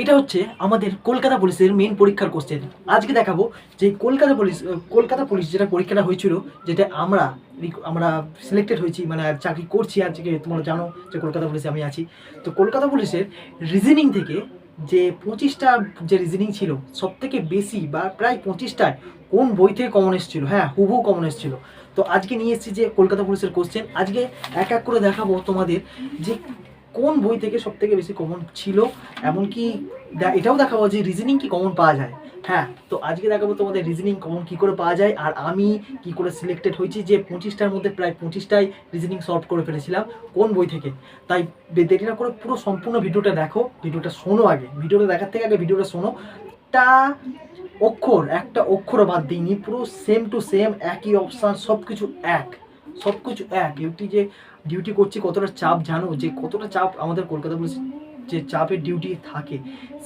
এটা হচ্ছে আমাদের কলকাতা পুলিশের মেন পরীক্ষার কোশ্চেন আজকে দেখাবো যে কলকাতা পুলিশ কলকাতা পুলিশ যেটা পরীক্ষাটা হয়েছিল, যেটা আমরা আমরা সিলেক্টেড হয়েছি মানে চাকরি করছি আজকে তোমরা জানো যে কলকাতা পুলিশে আমি আছি। তো কলকাতা পুলিশের রিজনিং থেকে যে পঁচিশটা যে রিজনিং ছিল সব থেকে বেশি বা প্রায় পঁচিশটায় কোন বই থেকে কমন এসেছিল? হ্যাঁ হুবহু কমন এসেছিল। তো আজকে নিয়ে এসেছি যে কলকাতা পুলিশের কোশ্চেন আজকে এক এক করে দেখাবো তোমাদের যে কোন বই থেকে সব থেকে বেশি কমন ছিল? এমনকি এটাও দেখাবো যে রিজনিং কি কমন পাওয়া যায়। হ্যাঁ তো আজকে দেখাবো তোমাদের রিজনিং কমন কি করে পাওয়া যায়, আর আমি কি করে সিলেক্টেড হয়েছি যে পঁচিশটার মধ্যে প্রায় পঁচিশটাই রিজনিং সলভ করে ফেলেছিলাম, কোন বই থেকে? তাই দেরি না করে পুরো সম্পূর্ণ ভিডিওটা দেখো, ভিডিওটা শোনো আগে, ভিডিওটা দেখার থেকে আগে ভিডিওটা শোনো। তা অক্ষর, একটা অক্ষরও বাদ দিইনি, পুরো সেম টু সেম একই অপশান সব কিছু এক। সব কিছু এক ডিউটি যে ডিউটি করছি, কতটা চাপ জানো? যে কতটা চাপ আমাদের কলকাতা পুলিশ যে চাপের ডিউটি থাকে,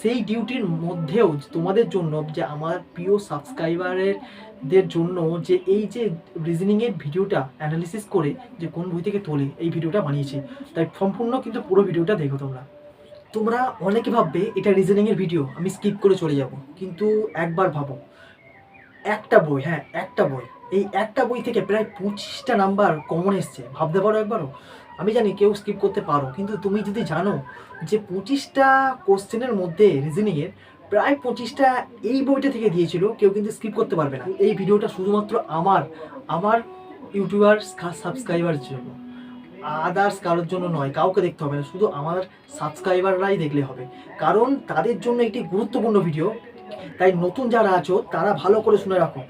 সেই ডিউটির মধ্যেও তোমাদের জন্য, যে আমার প্রিয় সাবস্ক্রাইবারের দের জন্য যে এই যে রিজনিংয়ের ভিডিওটা অ্যানালিসিস করে যে কোন বই থেকে তোলে, এই ভিডিওটা বানিয়েছি। তাই সম্পূর্ণ কিন্তু পুরো ভিডিওটা দেখো তোমরা। তোমরা অনেকে ভাববে এটা রিজনিংয়ের ভিডিও আমি স্কিপ করে চলে যাব। কিন্তু একবার ভাবো, একটা বই হ্যাঁ একটা বই। এই একটা বই থেকে প্রায় পঁচিশটা নাম্বার কমন এসছে। ভাবতে পারো একবারও? আমি জানি কেউ স্কিপ করতে পারো, কিন্তু তুমি যদি জানো যে পঁচিশটা কোশ্চেনের মধ্যে রিজনিংয়ের প্রায় পঁচিশটা এই বইটা থেকে দিয়েছিল, কেউ কিন্তু স্কিপ করতে পারবে না। এই ভিডিওটা শুধুমাত্র আমার আমার ইউটিউবার সাবস্ক্রাইবার জন্য। আদার্স কারোর জন্য নয়, কাউকে দেখতে হবে না, শুধু আমার সাবস্ক্রাইবাররাই দেখলে হবে। কারণ তাদের জন্য একটি গুরুত্বপূর্ণ ভিডিও তাই নতুন যারা আছো, তারা ভালো করে শুনে রাখো।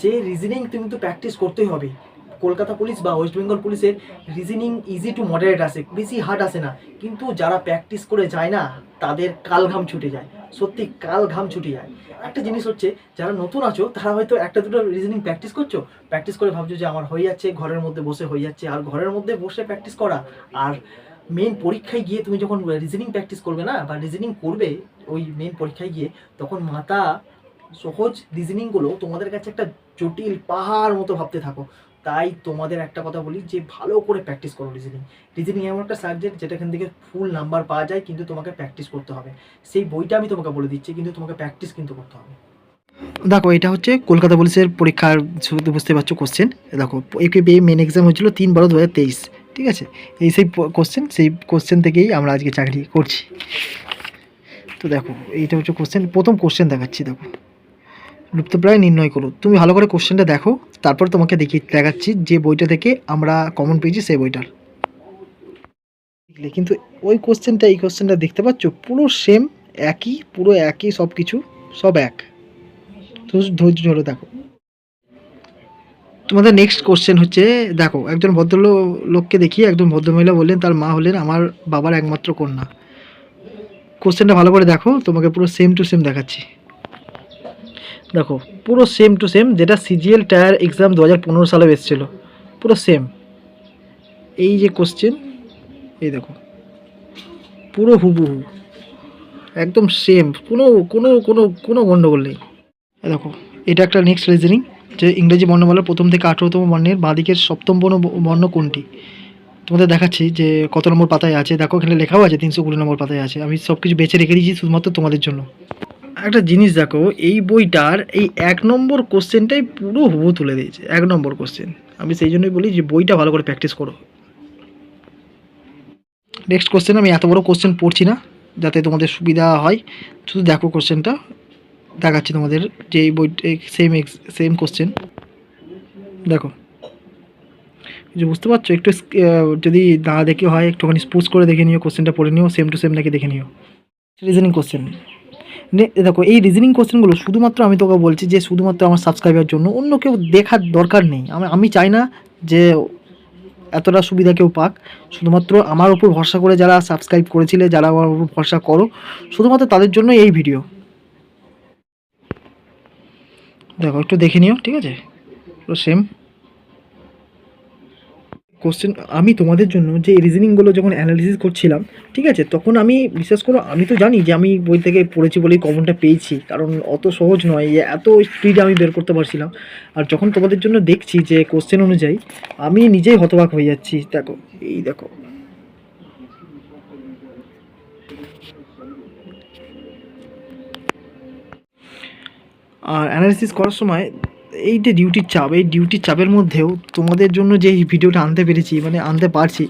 যে রিজনিং তুমি তো প্র্যাকটিস করতেই হবে। কলকাতা পুলিশ বা ওয়েস্ট বেঙ্গল পুলিশের রিজনিং ইজি টু মডারেট আসে, বেশি হার্ড আসে না। কিন্তু যারা প্র্যাকটিস করে যায় না, তাদের কাল ঘাম ছুটে যায়। সত্যি কাল ঘাম ছুটে যায়। একটা জিনিস হচ্ছে, যারা নতুন আছো, তারা হয়তো একটা দুটো রিজনিং প্র্যাকটিস করছ। প্র্যাকটিস করে ভাবছ যে আমার হয়ে যাচ্ছে, ঘরের মধ্যে বসে হয়ে যাচ্ছে। আর ঘরের মধ্যে বসে প্র্যাকটিস করা, আর মেন পরীক্ষায় গিয়ে তুমি যখন রিজনিং প্র্যাকটিস করবে না, বা রিজনিং করবে, ওই মেন পরীক্ষায় গিয়ে, তখন মাথা সহজ রিজনিংগুলো তোমাদের কাছে একটা জটিল পাহাড় মতো ভাবতে থাকো। তাই তোমাদের একটা কথা বলি, যে ভালো করে প্র্যাকটিস করো রিজনিং রিজনিং এমন একটা সাবজেক্ট যেটা এখান থেকে ফুল নাম্বার পাওয়া যায়, কিন্তু তোমাকে প্র্যাকটিস করতে হবে। সেই বইটা আমি তোমাকে বলে দিচ্ছি, কিন্তু তোমাকে প্র্যাকটিস কিন্তু করতে হবে। দেখো, এটা হচ্ছে কলকাতা পুলিশের পরীক্ষার শুরুতে বুঝতে পারছ কোশ্চেন দেখো একে মেন এক্সাম হয়েছিল তিন বারো দু ঠিক আছে? এই সেই কোশ্চেন সেই কোশ্চেন থেকেই আমরা আজকে চাকরি করছি। তো দেখো, এইটা হচ্ছে কোশ্চেন প্রথম কোশ্চেন দেখাচ্ছি, দেখো। লুপ্তপ্রায় নির্ণয় করো। তুমি ভালো করে কোশ্চেনটা দেখো, তারপর তোমাকে দেখি, দেখাচ্ছি যে বইটা থেকে আমরা কমন পেয়েছি সেই বইটার। কিন্তু ওই কোশ্চেনটা এই কোশ্চেনটা দেখতে পাচ্ছ, পুরো সেম একই, পুরো একই সব কিছু সব এক। ধৈর্য ধরে দেখো। তোমাদের নেক্সট কোশ্চেন হচ্ছে, দেখো, একজন ভদ্রলোক লোককে দেখিয়ে একজন ভদ্রমহিলা বললেন, তার মা হলেন আমার বাবার একমাত্র কন্যা। কোশ্চেনটা ভালো করে দেখো, তোমাকে পুরো সেম টু সেম দেখাচ্ছি। দেখো, পুরো সেম টু সেম যেটা সিজিএল টায়ার এক্সাম দু হাজার পনেরো সালে এসেছিল, পুরো সেম এই যে কোশ্চেন এই দেখো, পুরো হুবহু, একদম সেম কোনো কোনো কোনো কোনো গণ্ডগোল নেই। দেখো, এটা একটা নেক্সট রিজনিং যে ইংরেজি বর্ণমালার প্রথম থেকে আঠেরোতম বর্ণের বাঁদিকের সপ্তম বর্ণ বর্ণ কোনটি? তোমাদের দেখাচ্ছি যে কত নম্বর পাতায় আছে। দেখো, এখানে লেখাও আছে তিনশো কুড়ি নম্বর পাতায় আছে। আমি সব কিছু বেছে রেখে দিয়েছি শুধুমাত্র তোমাদের জন্য। একটা জিনিস দেখো, এই বইটার এই এক নম্বর কোশ্চেনটাই পুরো হুবু তুলে দিয়েছে, এক নম্বর কোশ্চেন আমি সেই জন্যই বলি যে, বইটা ভালো করে প্র্যাকটিস করো। নেক্সট কোশ্চেন আমি এত বড় কোশ্চেন পড়ছি না, যাতে তোমাদের সুবিধা হয়। শুধু দেখো কোশ্চেনটা দেখাচ্ছি তোমাদের যে এই বই সেম এক্স সেম কোশ্চেন দেখো যে বুঝতে পারছ, একটু যদি না দেখে হয়, একটুখানি স্পুস করে দেখে নিও কোশ্চেনটা পড়ে নিও সেম টু সেম নাকি দেখে নিও। রিজনিং কোশ্চেন দেখো, এই রিজনিং কোশ্চেনগুলো শুধুমাত্র আমি তোকে বলছি যে শুধুমাত্র আমার সাবস্ক্রাইবার জন্য। অন্য কেউ দেখার দরকার নেই। আমি চাই না যে এতটা সুবিধা কেউ পাক। শুধুমাত্র আমার উপর ভরসা করে যারা সাবস্ক্রাইব করেছিলে, যারা আমার উপর ভরসা করো, শুধুমাত্র তাদের জন্য এই ভিডিও দেখো, একটু দেখে নিও, ঠিক আছে? সেম কোশ্চেন আমি তোমাদের জন্য যে রিজনিংগুলো যখন অ্যানালিসিস করছিলাম, ঠিক আছে? তখন আমি বিশ্বাস করো, আমি তো জানি যে আমি বই থেকে পড়েছি বলেই কমনটা পেয়েছি, কারণ অত সহজ নয় যে এত স্পিডে আমি বের করতে পারছিলাম। আর যখন তোমাদের জন্য দেখছি যে কোশ্চেন অনুযায়ী, আমি নিজেই হতবাক হয়ে যাচ্ছি। দেখো, এই দেখো। আর অ্যানালিসিস করার সময় এই যে ডিউটির চাপ, এই ডিউটির চাপের মধ্যেও তোমাদের জন্য যে ভিডিওটা আনতে পেরেছি মানে আনতে পারছি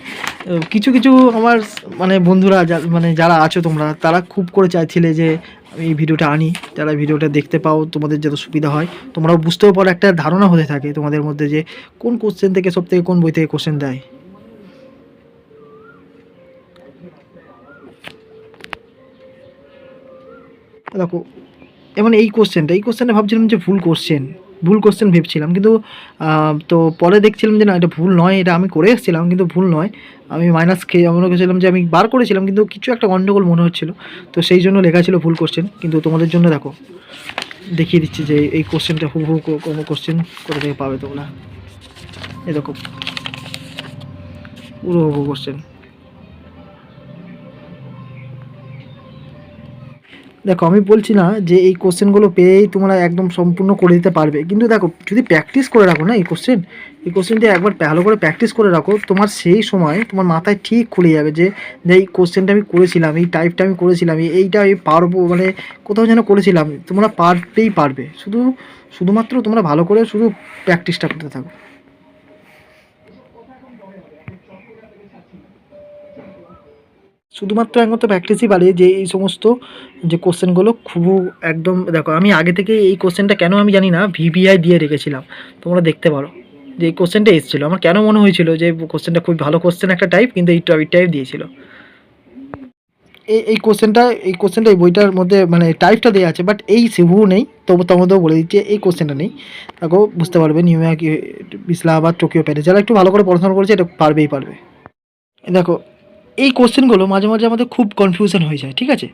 কিছু কিছু আমার মানে বন্ধুরা মানে যারা আছো তোমরা, তারা খুব করে চাইছিলে যে আমি এই ভিডিওটা আনি। যারা ভিডিওটা দেখতে পাও, তোমাদের যত সুবিধা হয়, তোমরাও বুঝতেও পারো একটা ধারণা হতে থাকে তোমাদের মধ্যে যে কোন কোশ্চেন থেকে সব থেকে কোন বই থেকে কোশ্চেন দেয়। দেখো, এমন এই কোশ্চেনটা এই কোশ্চেনটা ভাবছিলাম যে ভুল কোশ্চেন ভুল কোশ্চেন ভেবছিলাম। কিন্তু তো পরে দেখছিলাম যে না, এটা ভুল নয়, এটা আমি করে এসেছিলাম, কিন্তু ভুল নয়। আমি মাইনাস খেয়ে মনে করছিলাম যে আমি বার করেছিলাম, কিন্তু কিছু একটা গণ্ডগোল মনে হচ্ছিল। তো সেই জন্য লেখা ছিল ভুল কোশ্চেন কিন্তু তোমাদের জন্য দেখো, দেখিয়ে দিচ্ছি যে এই কোশ্চেনটা হুবহু কো- কোনো কোশ্চেন কোথা থেকে পাবে তোমরা। এরকম। পুরো হুবহু কোশ্চেন দেখো, আমি বলছি না যে এই কোশ্চেনগুলো পেয়েই তোমরা একদম সম্পূর্ণ করে দিতে পারবে। কিন্তু দেখো, যদি প্র্যাকটিস করে রাখো না এই কোশ্চেন এই কোশ্চেনটা একবার ভালো করে প্র্যাকটিস করে রাখো, তোমার সেই সময় তোমার মাথায় ঠিক খুলে যাবে যে এই কোশ্চেনটা আমি করেছিলাম, এই টাইপটা আমি করেছিলাম এইটা আমি পারব মানে কোথাও যেন করেছিলাম, তোমরা পারতেই পারবে। শুধু, শুধুমাত্র তোমরা ভালো করে শুধু প্র্যাকটিসটা করতে থাকো। শুধুমাত্র একমাত্র প্র্যাকটিসই পারে যে এই সমস্ত যে কোশ্চেনগুলো খুব একদম, দেখো আমি আগে থেকে এই কোশ্চেনটা কেন আমি জানি না ভিভিআই দিয়ে রেখেছিলাম। তোমরা দেখতে পারো। যে এই কোশ্চেনটা এসেছিল। আমার কেন মনে হয়েছিল যে কোশ্চেনটা খুব ভালো কোশ্চেন একটা টাইপ কিন্তু এই টাইপ টাইপ দিয়েছিল। এই এই কোশ্চেনটা এই কোশ্চেনটা এই বইটার মধ্যে মানে টাইপটা দেওয়া আছে বাট এই সেহু নেই। তবু তোমাদেরও বলে দিচ্ছি, এই কোশ্চেনটা নেই। দেখো, বুঝতে পারবে New York Islamabad Tokyo Paris যারা একটু ভালো করে পড়াশোনা করেছে, এটা পারবেই পারবে। দেখো এই কোশ্চেনগুলো মাঝে মাঝে আমাদের খুব কনফিউশন হয়ে যায়, ঠিক আছে?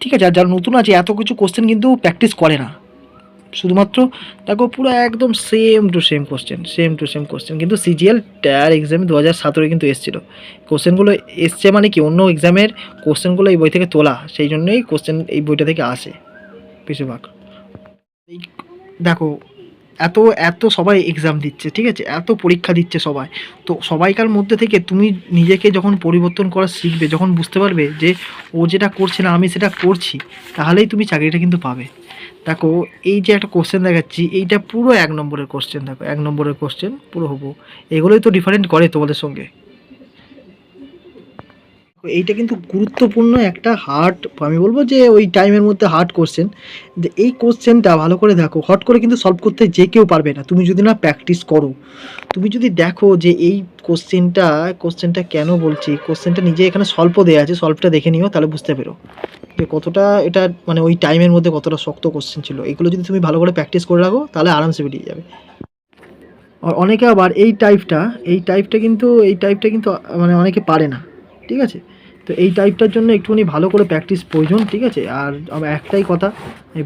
ঠিক আছে, আর যারা নতুন আছে, এত কিছু কোশ্চেন কিন্তু প্র্যাকটিস করে না। শুধুমাত্র দেখো পুরো একদম same to same question same to same question কিন্তু সিজিএল টায়ার এক্সামে দু হাজার সতেরোয় কিন্তু এসেছিল। কোশ্চেনগুলো এসছে মানে কি, অন্য এক্সামের কোশ্চেনগুলো এই বই থেকে তোলা, সেই জন্যই কোশ্চেন এই বইটা থেকে আসে, বেশিরভাগ। দেখো এত এত সবাই এক্সাম দিচ্ছে, ঠিক আছে? এত পরীক্ষা দিচ্ছে সবাই। তো সবাইকার মধ্যে থেকে তুমি নিজেকে যখন পরিবর্তন করা শিখবে, যখন বুঝতে পারবে যে ও যেটা করছে না, আমি সেটা করছি, তাহলেই তুমি চাকরিটা কিন্তু পাবে। দেখো, এই যে একটা কোশ্চেন দেখাচ্ছি, এইটা পুরো এক নম্বরের কোশ্চেন দেখো, এক নম্বরের কোশ্চেন পুরো হব। এগুলোই তো ডিফারেন্ট করে তোমাদের সঙ্গে। তো এইটা কিন্তু গুরুত্বপূর্ণ একটা হার্ড আমি বলব যে ওই টাইমের মধ্যে হার্ড কোশ্চেন যে এই কোশ্চেনটা ভালো করে দেখো, হট করে কিন্তু সলভ করতে যে কেউ পারবে না। তুমি যদি না প্র্যাকটিস করো, তুমি যদি দেখো যে এই কোশ্চেনটা কোশ্চেনটা কেন বলছি কোশ্চেনটা নিজে এখানে স্বল্প দেওয়া আছে সলভটা দেখে নিও, তাহলে বুঝতে পেরো। যে কতটা এটা মানে ওই টাইমের মধ্যে কতটা শক্ত কোশ্চেন ছিল। এগুলো যদি তুমি ভালো করে প্র্যাকটিস করে রাখো, তাহলে আরামসে বেরিয়ে যাবে। আর অনেকে আবার এই টাইপটা এই টাইপটা কিন্তু, এই টাইপটা কিন্তু মানে অনেকে পারে না। ঠিক আছে? তো এই টাইপটার জন্য একটুখানি ভালো করে প্র্যাকটিস প্রয়োজন, ঠিক আছে? আর একটাই কথা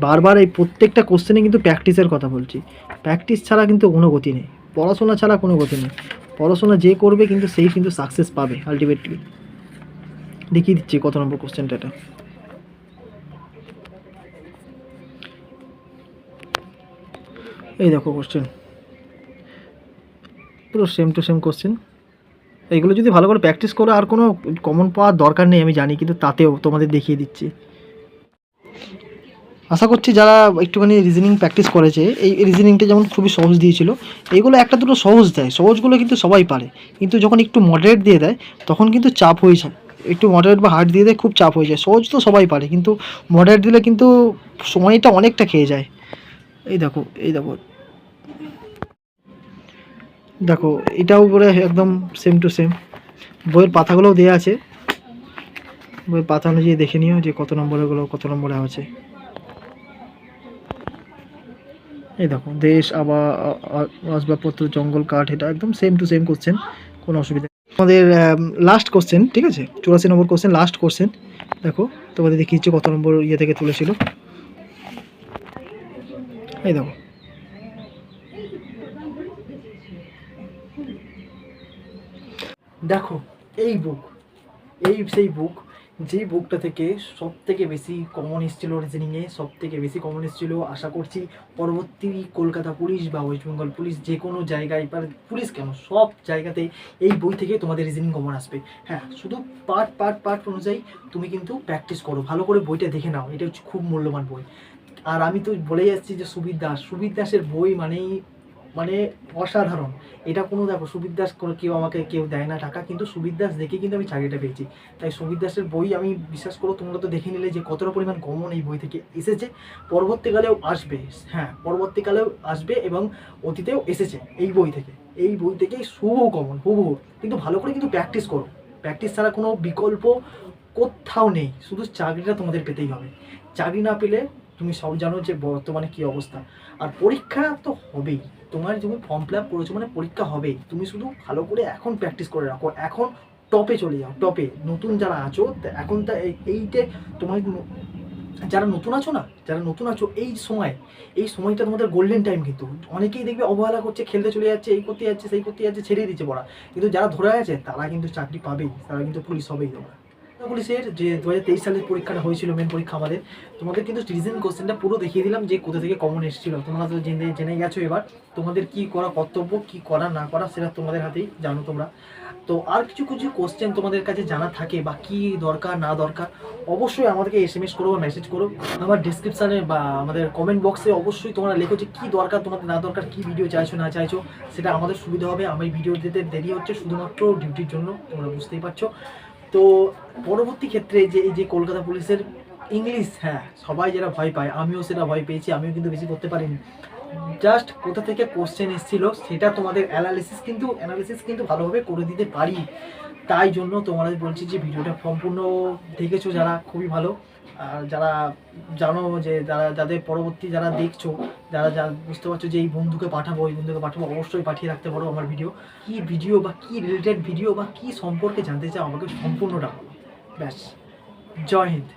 বারবার এই প্রত্যেকটা কোশ্চেনে কিন্তু প্র্যাকটিসের কথা বলছি। প্র্যাকটিস ছাড়া কিন্তু কোনো গতি নেই। পড়াশোনা ছাড়া কোনো গতি নেই। পড়াশোনা যে করবে কিন্তু সেই কিন্তু সাকসেস পাবে আলটিমেটলি দেখিয়ে দিচ্ছি কত নম্বর কোশ্চেনটা এটা। এই দেখো কোশ্চেন পুরো সেম টু সেম কোশ্চেন এইগুলো যদি ভালো করে প্র্যাকটিস করো, আর কোনো কমন পাওয়ার দরকার নেই, আমি জানি, কিন্তু তাতেও তোমাদের দেখিয়ে দিচ্ছি। আশা করছি যারা একটুখানি রিজনিং প্র্যাকটিস করেছে, এই রিজনিংটা যেমন খুবই সহজ দিয়েছিল এইগুলো একটা দুটো সহজ দেয়, সহজগুলো কিন্তু সবাই পারে। কিন্তু যখন একটু মডারেট দিয়ে দেয়, তখন কিন্তু চাপ হয়ে যায়। একটু মডারেট বা হার্ড দিয়ে দেয়, খুব চাপ হয়ে যায়। সহজ তো সবাই পারে, কিন্তু মডারেট দিলে কিন্তু সময়টা অনেকটা খেয়ে যায়। এই দেখো এই দেখো। দেখো, এটাও করে একদম সেম টু সেম বইয়ের পাতাগুলোও দেওয়া আছে। বইয়ের পাতা অনুযায়ী দেখে নিও যে কত নম্বরেরগুলো কত নম্বরে আছে। এই দেখো, দেশ আবার আসবাবপত্র, জঙ্গল, কাঠ, এটা একদম সেম টু সেম কোশ্চেন কোনো অসুবিধা নেই। আমাদের লাস্ট কোশ্চেন ঠিক আছে? চুরাশি নম্বর কোশ্চেন লাস্ট কোশ্চেন দেখো, তোমাদের দেখিয়েছি কত নম্বর ইয়ে থেকে তুলেছিল। এই দেখো দেখো, এই বুক এই সেই বুক যেই বুকটা থেকে সব থেকে বেশি কমন এসেছিল রিজনিংয়ে সব থেকে বেশি কমন এসেছিল, আশা করছি পরবর্তী কলকাতা পুলিশ বা ওয়েস্ট বেঙ্গল পুলিশ যে কোনো জায়গায় বা পুলিশ কেন, সব জায়গাতেই এই বই থেকে তোমাদের রিজনিং কমন আসবে। হ্যাঁ শুধু পার্ট পার্ট পার্ট অনুযায়ী তুমি কিন্তু প্র্যাকটিস করো, ভালো করে বইটা দেখে নাও, এটা হচ্ছে খুব মূল্যবান বই। আর আমি তো বলে যাচ্ছি যে সুবির দাস, সুবির দাসের বই মানেই মানে অসাধারণ। এটা কোনো দেখো সুবির দাস কোনো কেউ আমাকে কেউ দেয় না টাকা, কিন্তু সুবির দাস দেখে কিন্তু আমি চাকরিটা পেয়েছি। তাই সুবির দাসের বই আমি বিশ্বাস করো তোমরা তো দেখে নিলে যে কতটা পরিমাণ গমন এই বই থেকে এসেছে। পরবর্তীকালেও আসবে হ্যাঁ পরবর্তীকালেও আসবে এবং অতীতেও এসেছে এই বই থেকে। এই বই থেকেই শুভ গমন হুবহু। কিন্তু ভালো করে কিন্তু প্র্যাকটিস করো। প্র্যাকটিস ছাড়া কোনো বিকল্প কোথাও নেই। শুধু চাকরিটা তোমাদের পেতেই হবে। চাকরি না পেলে তুমি সব জানো যে বর্তমানে কি অবস্থা। আর পরীক্ষা তো হবেই। তোমার তুমি ফর্ম ফিল আপ করেছ মানে পরীক্ষা হবেই। তুমি শুধু ভালো করে এখন প্র্যাকটিস করে রাখো। এখন টপে চলে যাও টপে নতুন যারা আছো এখন তা এই- এইটে তোমার যারা নতুন আছো না, যারা নতুন আছো, এই সময় এই সময়টা তোমাদের গোল্ডেন টাইম কিন্তু। অনেকেই দেখবে অবহেলা করছে, খেলতে চলে যাচ্ছে, এই করতে যাচ্ছে, সেই করতে যাচ্ছে, ছেড়ে দিচ্ছে পড়া। কিন্তু যারা ধরে আছে, তারা কিন্তু চাকরি পাবেই। তারা কিন্তু পুলিশ হবেই তোমরা। পুলিশের যে দু হাজার তেইশ সালের পরীক্ষাটা হয়েছিল মেন পরীক্ষা আমাদের। তোমাদের কিন্তু রিজন কোশ্চেনটা পুরো দেখিয়ে দিলাম যে কোথা থেকে কমন এসেছিল। তোমরা তো জেনে জেনে গেছো এবার। তোমাদের কি করা কর্তব্য, কি করা না করা, সেটা তোমাদের হাতেই জানো তোমরা। তো আর কিছু কিছু কোশ্চেন তোমাদের কাছে জানা থাকে বা কি দরকার, না দরকার, অবশ্যই আমাদেরকে এস এম এস করো বা মেসেজ করো। আমার ডিসক্রিপশানে বা আমাদের কমেন্ট বক্সে অবশ্যই তোমরা লেখো যে কী দরকার, তোমাদের না দরকার, কী ভিডিও চাইছো, না চাইছো, সেটা আমাদের সুবিধা হবে। আমি ভিডিও দিতে দেরি হচ্ছে, শুধুমাত্র ডিউটির জন্য, তোমরা বুঝতেই পারছ। তো পরবর্তী ক্ষেত্রে যে এই যে কলকাতা পুলিশের ইংলিশ হ্যাঁ সবাই যারা ভয় পায়, আমিও সেটা ভয় পেয়েছি, আমিও কিন্তু বেশি করতে পারিনি। জাস্ট কোথা থেকে কোশ্চেন এসেছিল, সেটা তোমাদের অ্যানালিসিস কিন্তু অ্যানালিসিস কিন্তু ভালোভাবে করে দিতে পারি। তাই জন্য তোমাদের বলছি যে ভিডিওটা সম্পূর্ণ দেখেছ যারা, খুবই ভালো। আর যারা জানো যে যারা, যাদের পরবর্তী যারা দেখছ, যারা যা বুঝতে পারছ যে এই বন্ধুকে পাঠাবো, এই বন্ধুকে পাঠাবো, অবশ্যই পাঠিয়ে রাখতে পারো আমার ভিডিও। কি ভিডিও বা কি রিলেটেড ভিডিও বা কি সম্পর্কে জানতে চাও আমাকে সম্পূর্ণটা ব্যাস, জয় হিন্দ।